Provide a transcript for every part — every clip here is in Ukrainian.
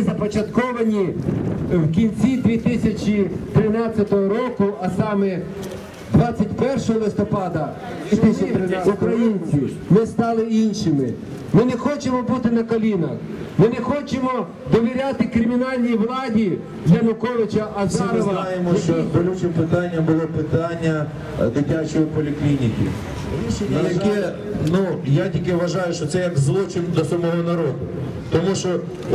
започатковані в кінці 2013 року, а саме 21 листопада 2013 українці, ми стали іншими. Ми не хочемо бути на колінах. Ми не хочемо довіряти кримінальній владі Януковича Всі ми Азарова. знаємо, що болючим питанням було питання е, дитячої поліклініки. На яке, ну, я тільки вважаю, що це як злочин до самого народу. Тому що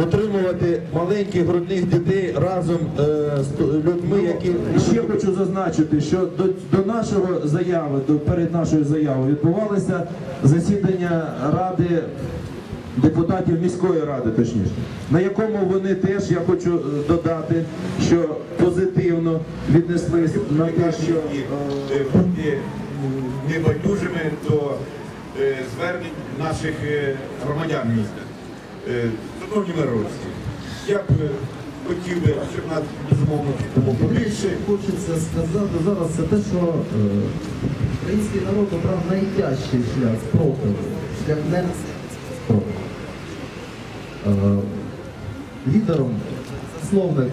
отримувати маленьких грудних дітей разом е, з людьми, які Ще хочу зазначити, що до, до нашого заяви, до перед нашою заявою відбувалося засідання ради депутатів міської ради, точніше, на якому вони теж, я хочу е, додати, що позитивно віднеслись на те, що е, небайдужими до е, звернень наших е, громадян міста. Е, Шановні мировці, я б хотів би, щоб нас безумовно було побільше. Хочеться сказати зараз це те, що український народ обрав найтяжчий шлях спротиву, шлях не спротиву. Лідером, засновником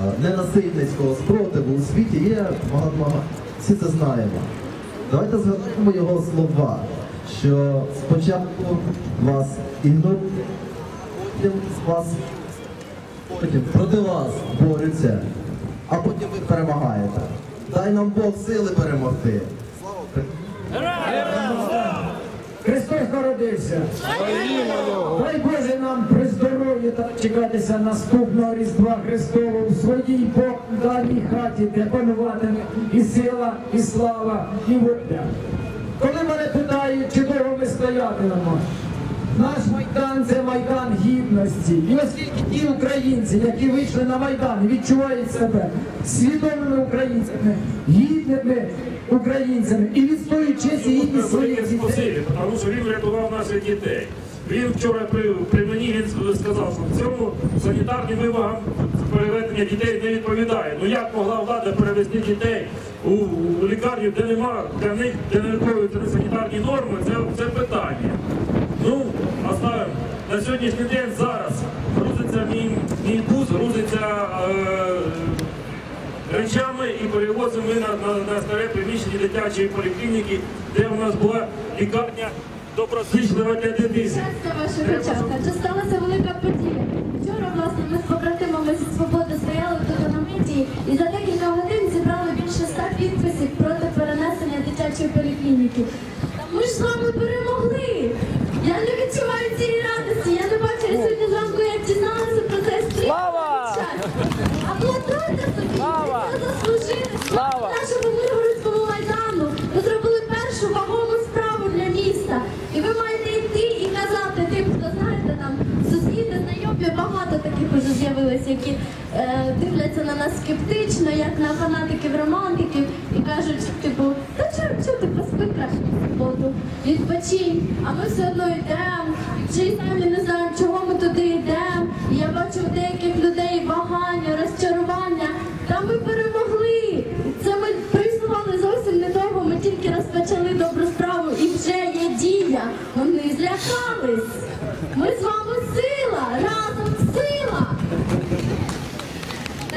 е, ненасильницького спротиву у світі є Магатма. Га- Всі це знаємо. Давайте згадаємо його слова, що спочатку вас ігнорують, потім з вас потім проти вас борються, а потім ви перемагаєте. Дай нам Бог сили перемогти. Слава Христос народився. Дай Боже нам при чекатися наступного Різдва Христового в своїй даній хаті, де пануватиме і сила, і слава, і воля. Коли мене питають, чи довго ми стоятимемо, наш Майдан це Майдан гідності. І оскільки ті українці, які вийшли на Майдан, відчувають себе свідомими українцями, гідними українцями і відстоюють честь і гідність своїх дітей. спасибі, тому що він врятував наших дітей. Він вчора при, що в цьому санітарним вимогам переведення дітей не відповідає. Ну як могла влада перевести дітей у, лікарню, де нема для них, де не виконуються санітарні норми, це, це питання. Ну, оставимо. На сьогоднішній день зараз грузиться мій, мій бус, грузиться е, речами і перевозимо ми на, на, на старе приміщення дитячої поліклініки, де у нас була лікарня доброзичлива для дитини. Щастя ваша дівчатка, чи сталася велика подія? Вчора, власне, ми з побратимами зі свободи стояли тут на і за декілька годин зібрали більше ста підписів проти перенесення дитячої поліклініки. Та ми ж з вами перемогли! Я не відчуваю цієї радості, я не бачу, я сьогодні зранку як дізналася про це Слава! Аплодуйте собі! Слава! Це заслужили! Слава! З'явилось, які е, дивляться на нас скептично, як на фанатиків романтиків, і кажуть, типу, та чого, чого ти поспи краще суботу, відпочинь, а ми все одно йдемо, чи самі не знаємо, чого ми туди йдемо. Я бачу у деяких людей вагання, розчарування. Та ми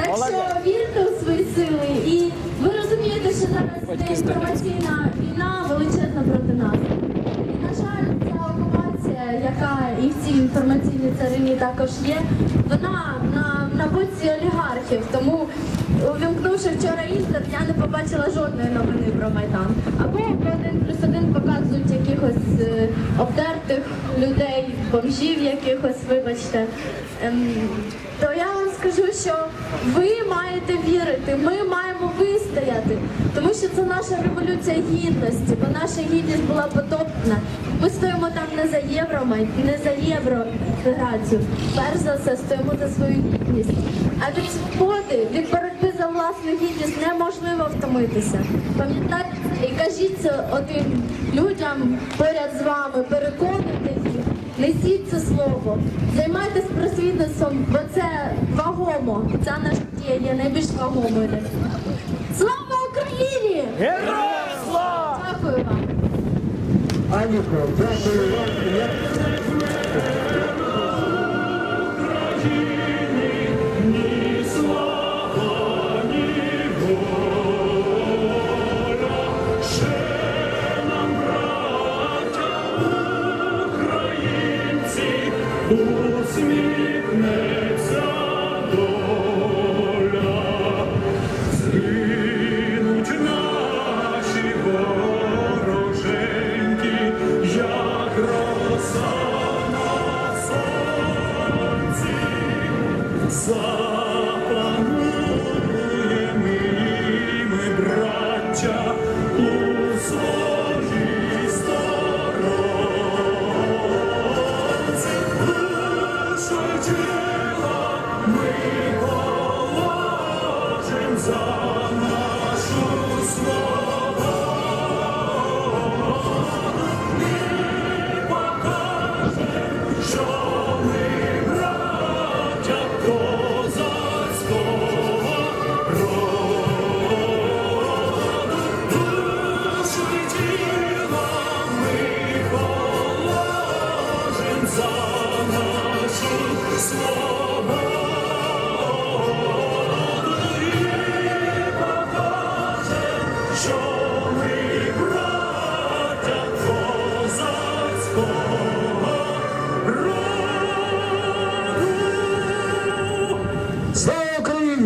Так що вірте у свої сили і ви розумієте, що зараз йде інформаційна війна величезна проти нас. І, на жаль, ця окупація, яка і в цій інформаційній царині також є, вона на, на боці олігархів. Тому, увімкнувши вчора інтер, я не побачила жодної новини про Майдан. Або один плюс один показують якихось е, обдертих людей, бомжів якихось, вибачте. Ем, то я вам скажу, що ви маєте вірити, ми маємо вистояти, тому що це наша революція гідності, бо наша гідність була потоплена. Ми стоїмо там не за євро, не за євроінтеграцію. Перш за все стоїмо за свою гідність. А від свободи, від боротьби за власну гідність неможливо втомитися. Пам'ятайте і кажіть це отим людям поряд з вами, переконуйте. Несіть це слово, займайтесь просвітництвом, бо це вагомо. Ця наша дія є найбільш вагомою. Слава Україні! Героям слава! Дякую вам. Аніко, дякую вам.